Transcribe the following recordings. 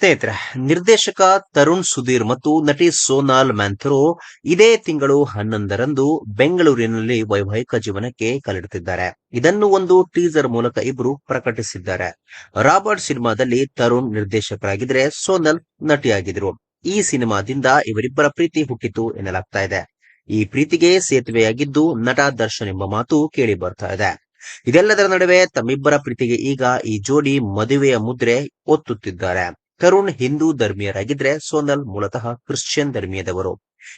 ಸ್ನೇಹಿತರೆ, ನಿರ್ದೇಶಕ ತರುಣ್ ಸುಧೀರ್ ಮತ್ತು ನಟಿ ಸೋನಾಲ್ ಮ್ಯಾಂಥ್ರೋ ಇದೇ ತಿಂಗಳು ಹನ್ನೊಂದರಂದು ಬೆಂಗಳೂರಿನಲ್ಲಿ ವೈವಾಹಿಕ ಜೀವನಕ್ಕೆ ಕಾಲಿಡುತ್ತಿದ್ದಾರೆ ಇದನ್ನು ಒಂದು ಟೀಸರ್ ಮೂಲಕ ಇಬ್ರು ಪ್ರಕಟಿಸಿದ್ದಾರೆ. ರಾಬರ್ಟ್ ಸಿನಿಮಾದಲ್ಲಿ ತರುಣ್ ನಿರ್ದೇಶಕರಾಗಿದ್ರೆ ಸೋನಲ್ ನಟಿಯಾಗಿದ್ರು. ಈ ಸಿನಿಮಾದಿಂದ ಇವರಿಬ್ಬರ ಪ್ರೀತಿ ಹುಟ್ಟಿತು ಎನ್ನಲಾಗ್ತಾ ಇದೆ. ಈ ಪ್ರೀತಿಗೆ ಸೇತುವೆಯಾಗಿದ್ದು ನಟ ದರ್ಶನ್ ಎಂಬ ಮಾತು ಕೇಳಿ ಬರ್ತಾ ಇದೆ. ಇದೆಲ್ಲದರ ನಡುವೆ ತಮ್ಮಿಬ್ಬರ ಪ್ರೀತಿಗೆ ಈಗ ಈ ಜೋಡಿ ಮದುವೆಯ ಮುದ್ರೆ ಒತ್ತುತ್ತಿದ್ದಾರೆ. ತರುಣ್ ಹಿಂದೂ ಧರ್ಮೀಯರಾಗಿದ್ರೆ ಸೋನಲ್ ಮೂಲತಃ ಕ್ರಿಶ್ಚಿಯನ್ ಧರ್ಮೀಯದವರು.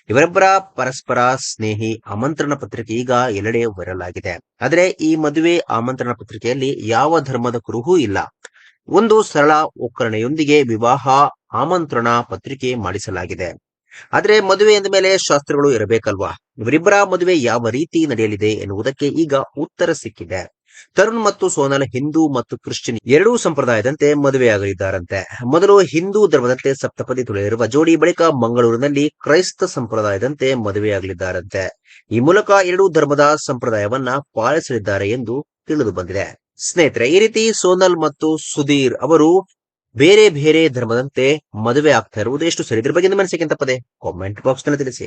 ಇವರಿಬ್ಬರ ಪರಸ್ಪರ ಸ್ನೇಹಿ ಆಮಂತ್ರಣ ಪತ್ರಿಕೆ ಈಗ ಎಲ್ಲೆಡೆ ವೈರಲ್ ಆಗಿದೆ. ಆದರೆ ಈ ಮದುವೆ ಆಮಂತ್ರಣ ಪತ್ರಿಕೆಯಲ್ಲಿ ಯಾವ ಧರ್ಮದ ಕುರುಹೂ ಇಲ್ಲ. ಒಂದು ಸರಳ ಒಕ್ಕರಣೆಯೊಂದಿಗೆ ವಿವಾಹ ಆಮಂತ್ರಣ ಪತ್ರಿಕೆ ಮಾಡಿಸಲಾಗಿದೆ. ಆದರೆ ಮದುವೆ ಎಂದ ಮೇಲೆ ಶಾಸ್ತ್ರಗಳು ಇರಬೇಕಲ್ವಾ? ಇವರಿಬ್ಬರ ಮದುವೆ ಯಾವ ರೀತಿ ನಡೆಯಲಿದೆ ಎನ್ನುವುದಕ್ಕೆ ಈಗ ಉತ್ತರ ಸಿಕ್ಕಿದೆ. ತರುಣ್ ಮತ್ತು ಸೋನಲ್ ಹಿಂದೂ ಮತ್ತು ಕ್ರಿಶ್ಚಿಯನ್ ಎರಡೂ ಸಂಪ್ರದಾಯದಂತೆ ಮದುವೆಯಾಗಲಿದ್ದಾರಂತೆ. ಮೊದಲು ಹಿಂದೂ ಧರ್ಮದಂತೆ ಸಪ್ತಪದಿ ತುಳಿದಿರುವ ಜೋಡಿ ಬಳಿಕ ಮಂಗಳೂರಿನಲ್ಲಿ ಕ್ರೈಸ್ತ ಸಂಪ್ರದಾಯದಂತೆ ಮದುವೆಯಾಗಲಿದ್ದಾರಂತೆ. ಈ ಮೂಲಕ ಎರಡೂ ಧರ್ಮದ ಸಂಪ್ರದಾಯವನ್ನ ಪಾಲಿಸಲಿದ್ದಾರೆ ಎಂದು ತಿಳಿದು ಬಂದಿದೆ. ಸ್ನೇಹಿತರೆ, ಈ ರೀತಿ ಸೋನಲ್ ಮತ್ತು ಸುಧೀರ್ ಅವರು ಬೇರೆ ಬೇರೆ ಧರ್ಮದಂತೆ ಮದುವೆ ಆಗ್ತಾ ಇರುವುದು ಎಷ್ಟು ಸರಿ ಇದ್ರ ಬಗ್ಗೆ ಮನಸ್ಸಿಗೆ ತಪ್ಪದೆ ಕಾಮೆಂಟ್ ಬಾಕ್ಸ್ನಲ್ಲಿ ತಿಳಿಸಿ.